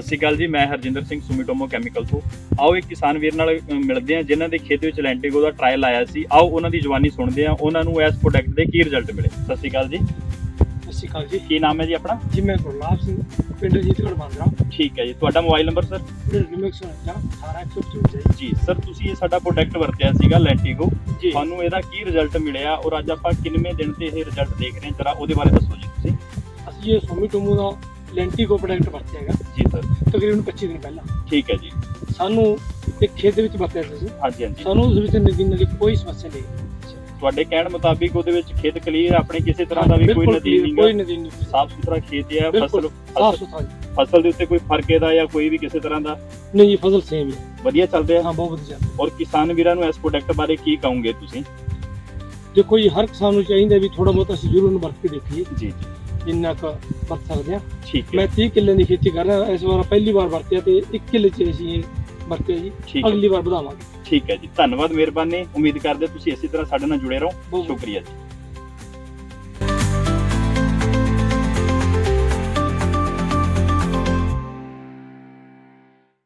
ਸ਼੍ਰੀ ਅਕਾਲ ਜੀ ਮੈਂ ਹਰਜਿੰਦਰ ਸਿੰਘ ਸੁਮੀਟੋਮੋ ਕੈਮੀਕਲ ਤੋਂ। ਆਓ ਇੱਕ ਕਿਸਾਨ ਵੀਰ ਨਾਲ ਮਿਲਦੇ ਹਾਂ ਜਿਨ੍ਹਾਂ ਦੇ ਖੇਤ ਵਿੱਚ ਲੈਂਟਿਗੋ ਦਾ ਟ੍ਰਾਇਲ ਆਇਆ ਸੀ। ਆਓ ਉਹਨਾਂ ਦੀ ਜਵਾਨੀ ਸੁਣਦੇ ਹਾਂ। ਉਹਨਾਂ ਨੂੰ ਇਸ ਪ੍ਰੋਡਕਟ ਦੇ ਕੀ ਰਿਜ਼ਲਟ ਮਿਲੇ? ਸਤਿ ਸ਼੍ਰੀ ਅਕਾਲ ਜੀ। ਸਤਿ ਸ਼੍ਰੀ ਅਕਾਲ ਜੀ। ਕੀ ਨਾਮ ਹੈ ਜੀ ਆਪਣਾ? ਜੀ ਮੈਂ ਗੁਰਲਾਬ ਸਿੰਘ ਪਿੰਡ ਜੀਤਗੜ੍ਹ ਬਾਂਦਰਾ। ਠੀਕ ਹੈ ਜੀ। ਤੁਹਾਡਾ ਮੋਬਾਈਲ ਨੰਬਰ ਸਰ ਰਿਮਿਕਸ ਹੋਣਾ 18155 ਜੀ। ਸਰ ਤੁਸੀਂ ਇਹ ਸਾਡਾ ਪ੍ਰੋਡਕਟ ਵਰਤਿਆ ਸੀਗਾ ਲੈਂਟਿਗੋ ਤੁਹਾਨੂੰ ਇਹਦਾ ਕੀ ਰਿਜ਼ਲਟ ਮਿਲਿਆ ਔਰ ਅੱਜ ਆਪਾਂ ਕਿੰਨਵੇਂ ਦਿਨ ਤੇ ਇਹ ਰਿਜ਼ਲਟ ਦੇਖ ਰਹੇ ਹਾਂ? ਜਰਾ ਉਹਦੇ ਬਾਰੇ ਦੱਸੋ ਜੀ ਤੁਸੀਂ। ਅਸੀਂ ਇਹ ਸੋਮੀਟੋਮੋ ਦਾ ਲੈਂਟੀਗੋ ਪ੍ਰੋਡਕਟ ਵਰਤਿਆ ਹੈਗਾ। ਜੀ ਸਰ ਤਕਰੀਬਨ 25 ਦਿਨ ਪਹਿਲਾਂ। ਠੀਕ ਹੈ ਜੀ। ਸਾਨੂੰ ਇੱਕ ਖੇਤ ਦੇ ਵਿੱਚ ਵਰਤਿਆ ਸੀ ਅਸੀਂ। ਹਾਂਜੀ ਹਾਂਜੀ। ਸਾਨੂੰ ਉਸ ਵਿੱਚ ਨਦੀ ਨਦੀ ਕੋਈ ਸਮੱਸਿਆ ਨਹੀਂ ਤੁਹਾਡੇ ਕਹਿਣ ਮੁਤਾਬਿਕ ਉਹਦੇ ਵਿੱਚ ਖੇਤ ਕਲੀਅਰ ਆਪਣੇ ਕਿਸੇ ਤਰ੍ਹਾਂ ਦਾ ਵੀ ਕੋਈ ਬਿਲਕੁਲ ਨਦੀ clear, ਨਹੀਂ ਕੋਈ ਨਦੀ ਨਹੀਂ ਸਾਫ਼ ਸੁਥਰਾ ਖੇਤ ਹੈ ਬਿਲਕੁਲ, ਫਸਲ ਸਾਫ਼ ਫਸਲ- ਸੁਥਰਾ ਜੀ। ਫਸਲ ਦੇ ਉੱਤੇ ਕੋਈ ਫ਼ਰਕ ਇਹਦਾ ਜਾਂ ਕੋਈ ਵੀ ਕਿਸੇ ਤਰ੍ਹਾਂ ਦਾ? ਨਹੀਂ ਜੀ ਫਸਲ ਸੇਮ ਹੈ। ਵਧੀਆ ਚੱਲਦੇ ਆ। ਹਾਂ ਬਹੁਤ ਵਧੀਆ। ਔਰ ਕਿਸਾਨ ਵੀਰਾਂ ਨੂੰ ਇਸ ਪ੍ਰੋਡਕਟ ਬਾਰੇ ਕੀ ਕਹੋਗੇ ਤੁਸੀਂ? ਦੇਖੋ ਜੀ ਹਰ ਕਿਸਾਨ ਨੂੰ ਚਾਹੀਦਾ ਵੀ ਥੋੜਾ ਬਹੁਤ ਅਸੀਂ ਜ਼ਰੂਰ ਉਹਨੂੰ ਵਰਤ ਕੇ ਦੇਖੀਏ। ਜੀ ਜੀ। ਜਿੰਨਾ ਕੁ ਵਰਤ ਸਕਦੇ ਹਾਂ। ਠੀਕ ਹੈ। ਮੈਂ 30 ਕਿੱਲੇ ਦੀ ਖੇਤੀ ਕਰ ਰਿਹਾ ਇਸ ਵਾਰ ਪਹਿਲੀ ਵਾਰ ਵਰਤਿਆ ਤੇ 1 ਕਿੱਲੇ ਚ ਅਸੀਂ ਵਰਤਿਆ ਜੀ। ਅਗਲੀ ਵਾਰ ਵਧਾਵਾਂਗੇ। ਠੀਕ ਹੈ ਜੀ ਧੰਨਵਾਦ ਮਿਹਰਬਾਨੀ। ਉਮੀਦ ਕਰਦੇ ਤੁਸੀਂ ਇਸੇ ਤਰ੍ਹਾਂ ਸਾਡੇ ਨਾਲ ਜੁੜੇ ਰਹੋ। ਸ਼ੁਕਰੀਆ ਜੀ।